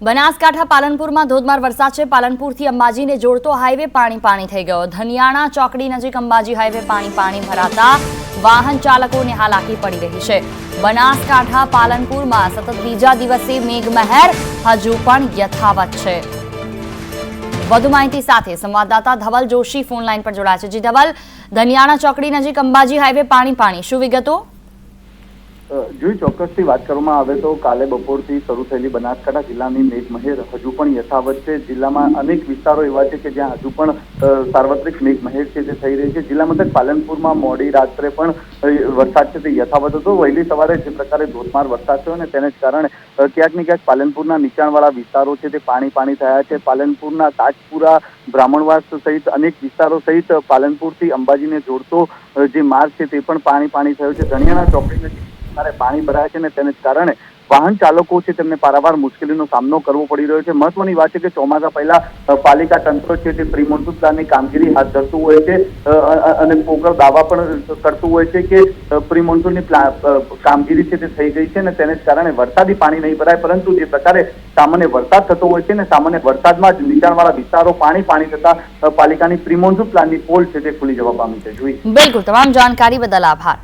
બનાસકાંઠા પાલનપુરમાં ધોધમાર વરસાદ છે. પાલનપુરથી અંબાજીને જોડતો હાઈવે પાણી પાણી થઈ ગયો. ધનિયાણા ચોકડી નજીક અંબાજી હાઈવે પાણી પાણી ભરાતા વાહન ચાલકોને હાલાકી પડી રહી છે. બનાસકાંઠા પાલનપુરમાં સતત બીજા દિવસે મેઘમહેર, હજુ પણ યથાવત છે. વધુ માહિતી સાથે સંવાદદાતા ધવલ જોશી ફોનલાઈન પર જોડાયા છે. જી ધવલ, ધનિયાણા ચોકડી નજીક અંબાજી હાઈવે પાણી પાણી, શું વિગતો? જોઈ ચોક્કસથી વાત કરવામાં આવે તો કાલે બપોરથી શરૂ થયેલી બનાસકાંઠા જિલ્લાની મેઘમહેર હજુ પણ યથાવત છે. જિલ્લામાં અનેક વિસ્તારો એવા છે કે જ્યાં હજુ પણ સાર્વત્રિક મેઘમહેર છે તે થઈ રહી છે. જિલ્લા મથક પાલનપુરમાં મોડી રાત્રે પણ વરસાદ છે તે યથાવત હતો. વહેલી સવારે જે પ્રકારે ધોધમાર વરસાદ થયો ને તેને જ કારણે ક્યાંક ને ક્યાંક પાલનપુરના નીચાણવાળા વિસ્તારો છે તે પાણી પાણી થયા છે. પાલનપુરના તાજપુરા, બ્રાહ્મણવાસ સહિત અનેક વિસ્તારો સહિત પાલનપુરથી અંબાજીને જોડતો જે માર્ગ છે તે પણ પાણી પાણી થયો છે. ધણિયાના ચોકડી નજીક પાણી ભરાય છે અને તેને કારણે વાહન ચાલકો છે તેમને પારાવાર મુશ્કેલીનો સામનો કરવો પડી રહ્યો છે. મહત્વની વાત છે કે ચોમાસા પહેલા પાલિકા તંત્ર છે તે પ્રી પ્લાનની કામગીરી હાથ ધરતું હોય છે અને પોગળ દાવા પણ કરતું હોય છે કે પ્રી મોન્સૂનની કામગીરી છે તે થઈ ગઈ છે અને તેને કારણે વરસાદી પાણી નહીં ભરાય, પરંતુ જે પ્રકારે સામાન્ય વરસાદ થતો હોય છે ને સામાન્ય વરસાદમાં જ નીચાણવાળા વિસ્તારો પાણી પાણી થતા પાલિકાની પ્રી પ્લાનની પોલ છે તે ખુલી જવા પામી છે. જોઈ. બિલકુલ, તમામ જાણકારી બદલ આભાર.